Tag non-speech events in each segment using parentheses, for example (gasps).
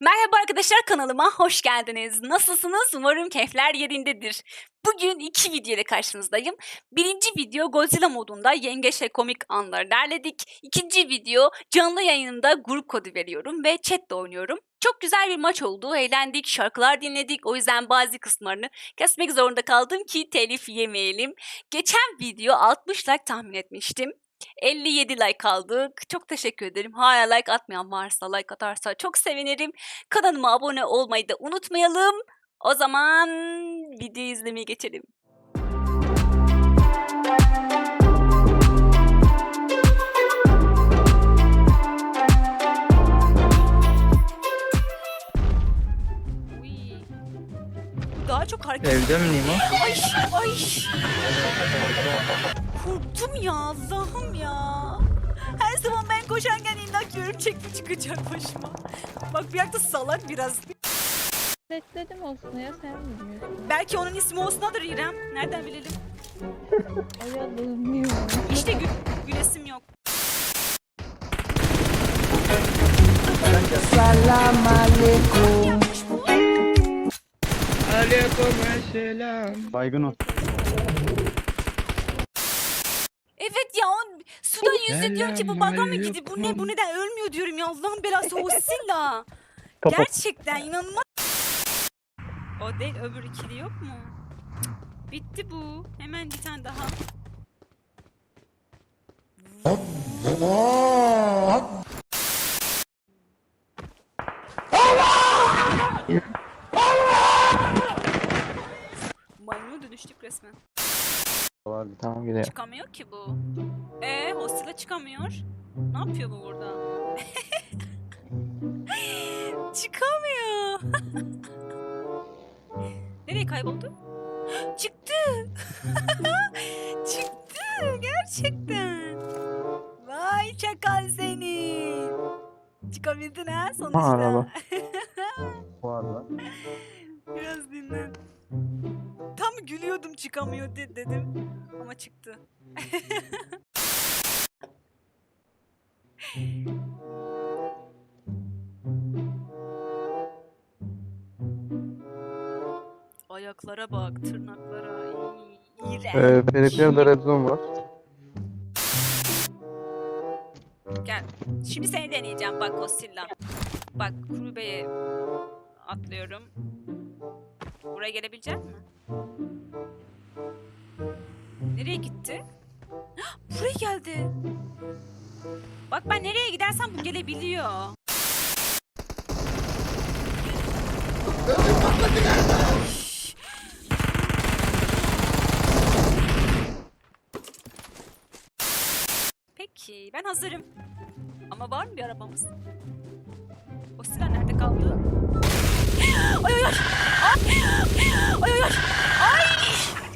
Merhaba arkadaşlar kanalıma hoş geldiniz. Nasılsınız? Umarım keyifler yerindedir. Bugün iki video ile karşınızdayım. Birinci video Godzilla modunda yengeçle komik anları derledik. İkinci video canlı yayınımda grup kodu veriyorum ve chatle oynuyorum. Çok güzel bir maç oldu. Eğlendik, şarkılar dinledik. O yüzden bazı kısımlarını kesmek zorunda kaldım ki telif yemeyelim. Geçen video 60 like tahmin etmiştim. 57 like aldık. Çok teşekkür ederim. Hala like atmayan varsa like atarsa çok sevinirim. Kanalıma abone olmayı da unutmayalım. O zaman video izlemeye geçelim. Daha çok hareket Evde mi Nimo? Ay ay. Korktum ya Allah'ım ya. Her zaman ben koşarken imdat görüp çekti çıkacak başıma. Bak bir yakta salak biraz. Bekledim olsun ya sen bilmiyorsun. Belki onun ismi Osman'dır İrem. Nereden bilelim? (laughs) Oyalanıyor. İşte gül, gülesim yok. Yapmış bu. Aleykümselam. Baygın ol. Evet ya on suda yüzüyor diyorum ki bu baga mı gidiyor? Bu ne bu neden ölmüyor diyorum ya Allah'ın belası o Silla. (laughs) Gerçekten inanılmaz. O değil öbür ikili yok mu? Bitti bu. Hemen bir tane daha. Maymuna dönüştük resmen. Tamam gidelim. Çıkamıyor ki bu. Ee, hostile çıkamıyor. Ne yapıyor bu burada? (laughs) Çıkamıyor. (laughs) Nereye kayboldu? (gasps) Çıktı. (laughs) Çıktı gerçekten. Vay çakal seni. Çıkabildin ha sonuçta. Merhaba. Bu arada. Tam gülüyordum çıkamıyor de- dedim. Ama çıktı. (laughs) Ayaklara bak, tırnaklara. İğrenç. Ee, Red Zone var. Gel. Şimdi seni deneyeceğim bak Kosilla. Bak kulübeye atlıyorum. Buraya gelebilecek mi? Nereye gitti? Buraya geldi. Bak ben nereye gidersem bu gelebiliyor. Peki ben hazırım. Ama var mı bir arabamız? O silah nerede kaldı? (gasps) Ay ay ay! Ay ay ay!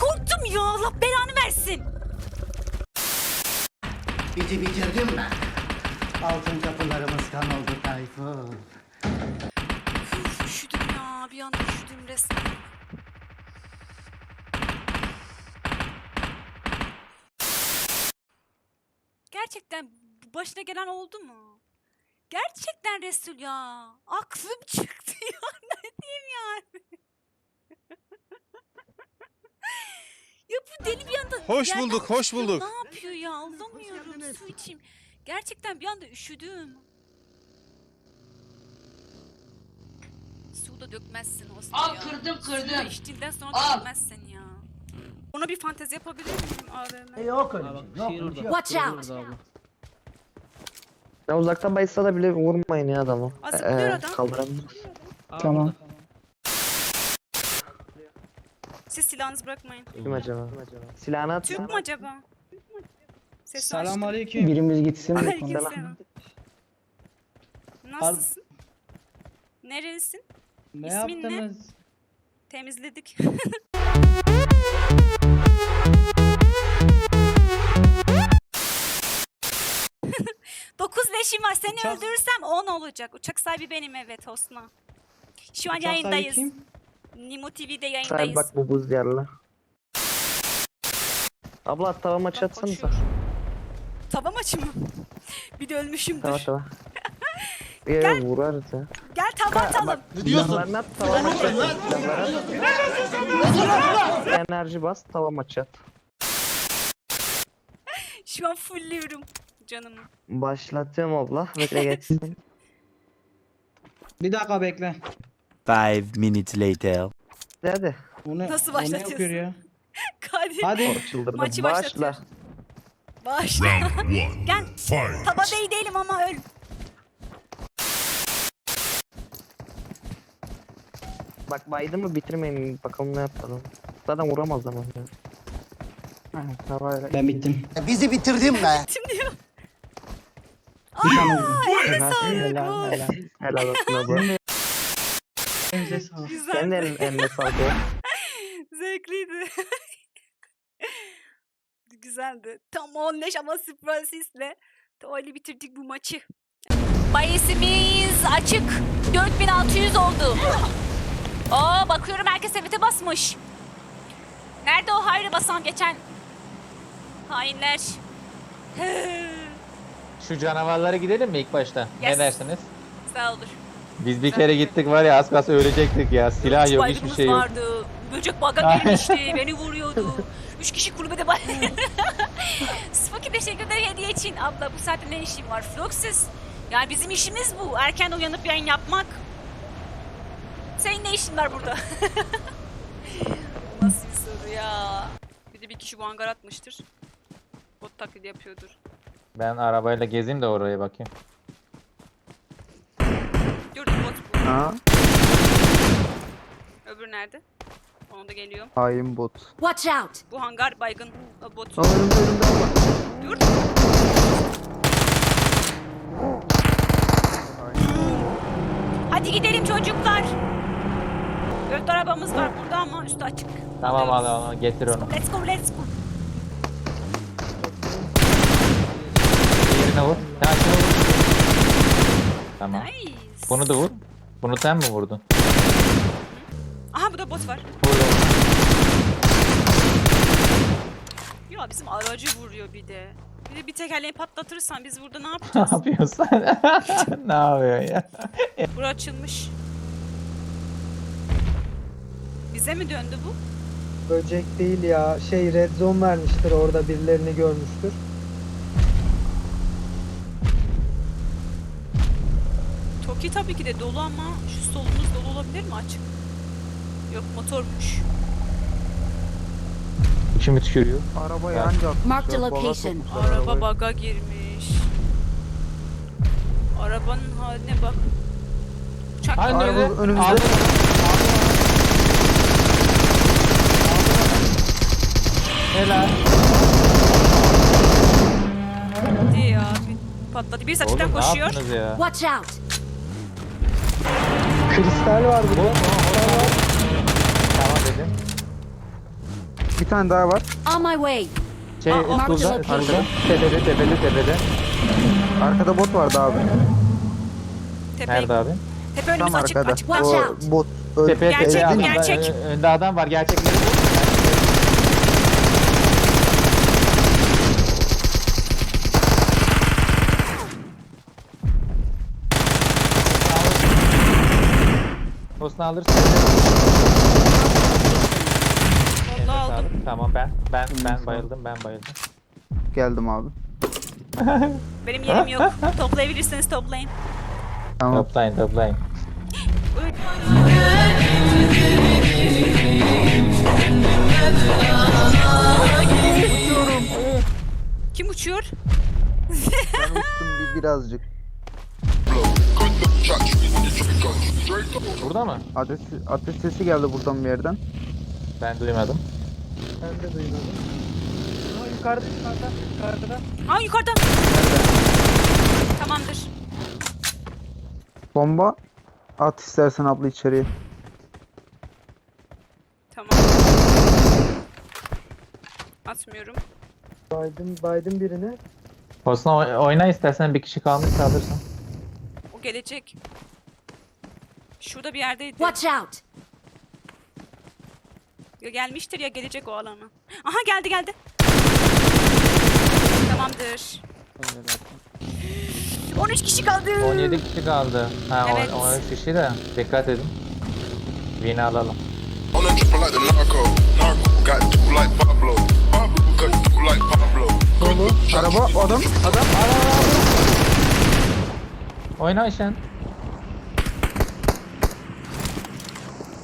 Korktum ya Allah belanı versin. Bizi bitirdim ben. Altın kapılarımız kan oldu Tayfun. Üf, üşüdüm ya bir anda üşüdüm resmen. Gerçekten başına gelen oldu mu? Gerçekten Resul ya. Aklım (laughs) çıktı ya. Ne diyeyim yani? Ya bu deli bir anda... Hoş yerden bulduk, hoş bulduk. Ne yapıyor ya? Anlamıyorum. Su içeyim. Gerçekten bir anda üşüdüm. Su da dökmezsin Osman Al ya. kırdım Suyu kırdım. içtiğinden sonra Al. dökmezsin ya. Ona bir fantezi yapabilir miyim AVM? E, yok öyle bir şey. Yok öyle bir şey. yok. Watch out. Ya uzaktan bayılsa da bile vurmayın ya adamı. Aa, zıplıyor adam. Kaldıramaz. Tamam. Siz silahınızı bırakmayın. Kim acaba? Silahını at. Türk mü acaba? Ses Selam açtım. aleyküm. Birimiz gitsin. Aleykümselam. Nasılsın? Nerelisin? Ne İsmin ne? yaptınız? Temizledik. (laughs) Dokuz leşim var. Seni Uçak- öldürürsem on olacak. Uçak sahibi benim evet Osman. Şu an Uçak sahibi yayındayız. kim? Nimo TV'de yayındayız. bak bu buz diyarlı. Abla tava maçı atsanıza. Tava maçı mı? (laughs) Bir de ölmüşümdür. Tava tava. (laughs) Bir yere vurarız ya. Gel tava atalım. Silahlarını at tava maçı at. Silahları at. Enerji bas tava maçı at. (laughs) Şu an fullüyorum canımı. Başlatıyorum abla. Bekle geçsin. Bir dakika bekle. Five minutes later. Hadi. Bu ne, Nasıl bu ne başlatıyorsun? yapıyor ya? (laughs) Hadi. Hadi. Çıldırdım. Maçı Başla. başlatıyor. Başla. (laughs) Gel. Tava değil değilim ama öl. Bak baydı mı bitirmeyin bakalım ne yapalım. Zaten vuramaz ama. ya. Tavayla. Ben bittim. Bizi bitirdin be. (laughs) Tim diyor. Bir tane vurdum. Helal, helal, helal. Helal olsun abla. Elinize (laughs) sağlık. Sen de Güzel. eline, sağlık. ya. (laughs) Zevkliydi. (laughs) Güzeldi. Tam 15 ama asistle. Öyle bitirdik bu maçı. Bayesimiz açık. 4600 oldu. (gasps) Aa bakıyorum herkes evite basmış. Nerede o hayra basan geçen? Hainler. Şu canavarlara gidelim mi ilk başta? Yes. Ne dersiniz? Sağ olur. Biz bir kere gittik var ya az kalsın ölecektik ya. Silah yok hiçbir şey yok. vardı. Böcek baga girmişti. (laughs) beni vuruyordu. Üç kişi kulübede bay... (laughs) Spooky teşekkür ederim hediye için. Abla bu saatte ne işin var? Fluxus. Yani bizim işimiz bu. Erken uyanıp yayın yapmak. Senin ne işin var burada? (laughs) Nasıl bir soru ya? Bir de bir kişi bu hangar atmıştır. Bot taklidi yapıyordur. Ben arabayla gezeyim de oraya bakayım. Dur Ha? Öbür nerede? Ona da geliyor. Hain bot. Watch out! Bu hangar baygın bot. Aa, önümde önümde ama. Dur. Hadi gidelim çocuklar. Dört arabamız var burada ama üstü açık. Tamam al al getir onu. Let's go let's go. Yerine vur. Ya şunu vur. Tamam. Nice. Bunu da vur. Bunu sen mi vurdun? Aha burada bot var. Ya bizim aracı vuruyor bir de. Bir de bir tekerleği patlatırsan biz burada ne (laughs) Ne yapacağız? yapıyorsun? (laughs) ne yapıyorsun ya? Bura açılmış. Bize mi döndü bu? Böcek değil ya. Şey red zone vermiştir orada birilerini görmüştür. Toki tabii ki de dolu ama şu solumuz dolu olabilir mi açık? Yok motormuş. İçimi tükürüyor. Arabayı Ya. anca atmışlar. Marked a baga location. Araba baga girmiş. Arabanın haline bak. Uçak Hani gidiyor. nerede? Araba önümüzde. Aldın. Helal. Hadi ya. Patladı. Birisi açıktan koşuyor. Watch out! Kristal var burada. Tamam dedim. Bir tane daha var. On my way! Şey, Aa, aa, marked Tuzla, location. Tepede, tepede, tepede. Arkada bot vardı abi. Tepe, Nerede abi? tepe önümüz Tam açık arkada. açık. Watch O out. bot. Öl- Gerçek, gerçek. Ö- Önde adam var. Gerçekleri Vallahi aldım. Tamam ben ben ben bayıldım ben bayıldım. Geldim abi. Benim yerim yok. Toplayabilirseniz toplayın. Tamam. Toplayın toplayın. Kim uçuyor? Ben uçtum bir, birazcık. Burada mı? Ateş, ateş sesi geldi buradan bir yerden. Ben duymadım. Ben de duymadım. Aa, yukarıda yukarıda yukarıda. Ha yukarıda. Tamamdır. Bomba. At istersen abla içeriye. Tamam. Atmıyorum. Baydım, baydım birini. Osman oy- oyna istersen bir kişi kalmışsa alırsın. O gelecek. Şurada bir yerdeydi. Watch out! Ya gelmiştir ya gelecek o alana. Aha geldi geldi. Tamamdır. 13 kişi kaldı. 17 kişi kaldı. Ha Evet. o 13 kişi de dikkat edin. Win'i alalım. On a triple like the narco. Narco got two like Pablo. Pablo got two like Pablo. Dolu. Araba adam. Adam. Oyna Ayşen.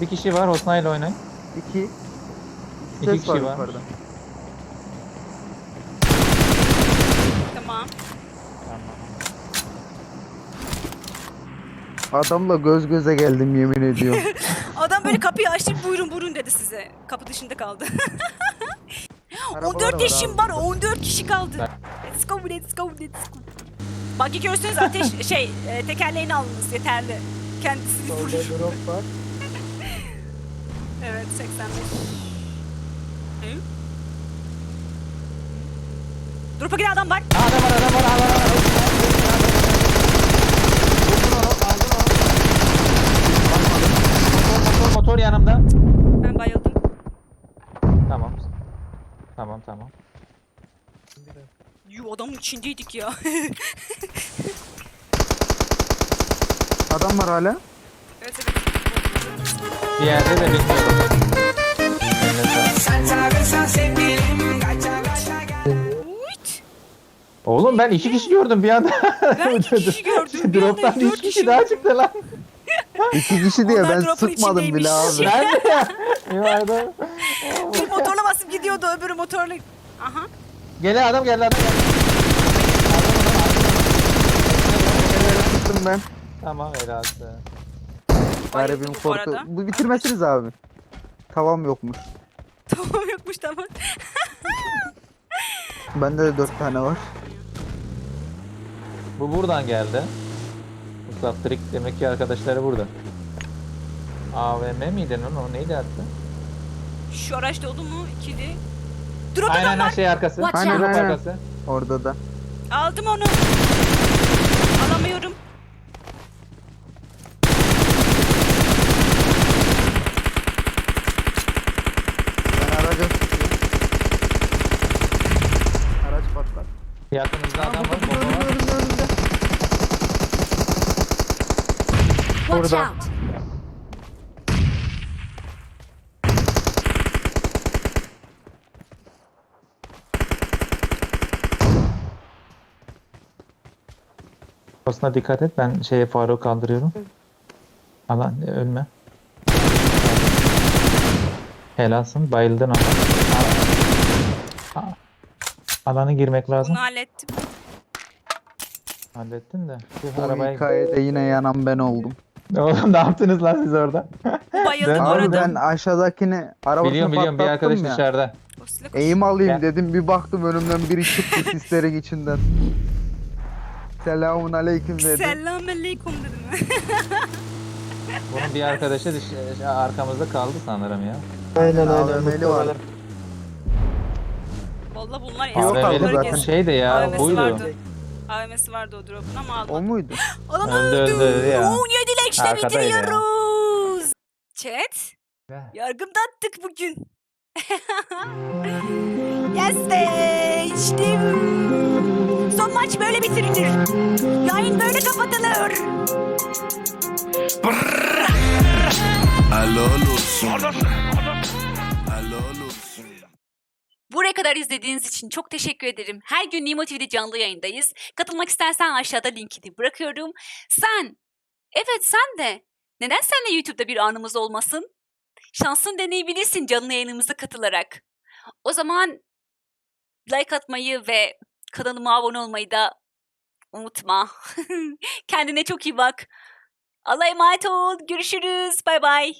Bir kişi var Hosna ile oynayın. İki. İki Ses kişi var var. yukarıda. Tamam. Adamla göz göze geldim yemin ediyorum. (laughs) Adam böyle kapıyı açtı buyurun buyurun dedi size. Kapı dışında kaldı. (laughs) Arabalar 14 var yaşım var 14 kişi kaldı. Let's go let's go let's go. Bak görürseniz ateş şey e, tekerleğini alınız yeterli. Kendisini Solda vurur. drop var. Evet 85. Hı? Drop'a giden adam var. Adam var adam var adam var. Motor, motor, motor yanımda. Ben bayıldım. Tamam. Tamam tamam. Yuh adamın içindeydik ya. Adam var hala. evet evet. Bir yerde de. Uyt. Oğlum ben iki kişi gördüm bir anda. Ben iki kişi (laughs) gördüm. Bir anda Drop'tan dört üç kişi daha çıktı lan. (laughs) İki kişi diye Onlar ben drop'un sıkmadım bile içindeymiş. abi. Ben de ya. (laughs) Bir motorla basıp gidiyordu öbürü motorla. Aha. Gel adam gel adam gel. Sıktım ben. Tamam helalsin. Garibim bu korku. arada. Bu bitirmesiniz abi. Tavam yokmuş. Tamam yokmuş tamam. (laughs) Bende de dört tane var. Bu buradan geldi. Mustafa Trik demek ki arkadaşları burada. AVM miydi lan o neydi attı? Şu araç dolu mu? İkili. Drop Aynen adam aynen var. şey arkası. Watch Aynen, Drop aynen. arkası. Orada da. Aldım onu. Alamıyorum. Ben araca sıkıyorum. Araç patlar. Yakınızda adam var. Önümde, Bomba var. önümde, önümde. Watch Burada. out. Kafasına dikkat et. Ben şeye Faruk'u kaldırıyorum. Alan e, ölme. Helalsın. Bayıldın ama. Al- A- Alana girmek lazım. Bunu hallettim. Hallettin de. Bu arabaya hikayede yine yanan ben oldum. Oğlum ne yaptınız lan siz orada? (laughs) Bayıldım Abi arada. ben aşağıdakini arabasını biliyorum biliyorum bir patlattım arkadaş ya. dışarıda. Eğim alayım Gel. dedim bir baktım önümden biri çıktı (laughs) sislerin içinden. Selamun aleyküm dedi. Selamünaleyküm dedim. (laughs) Bunun bir arkadaşı dış, arkamızda kaldı sanırım ya. Aynen aynen. AVM'li var. muhtemelen. Valla bunlar Yok eski abi, AVM'li bunları zaten kes- şeydi ya AVM'si buydu. vardı. AVM'si vardı o drop'un ama O almadım. muydu? (gasps) Adam Öldü, öldü. öldü ya. 17 leşle Arkadaydı ya. bitiriyoruz. Chat. Yargım attık bugün. (laughs) yes. İşte bu. Son maç böyle bitirilir. Yayın böyle kapatılır. Alo olsun. Alo olsun. Buraya kadar izlediğiniz için çok teşekkür ederim. Her gün Nimo TV'de canlı yayındayız. Katılmak istersen aşağıda linkini bırakıyorum. Sen, evet sen de. Neden seninle YouTube'da bir anımız olmasın? Şansın deneyebilirsin canlı yayınımıza katılarak. O zaman like atmayı ve kanalıma abone olmayı da unutma. (laughs) Kendine çok iyi bak. Allah'a emanet ol. Görüşürüz. Bay bay.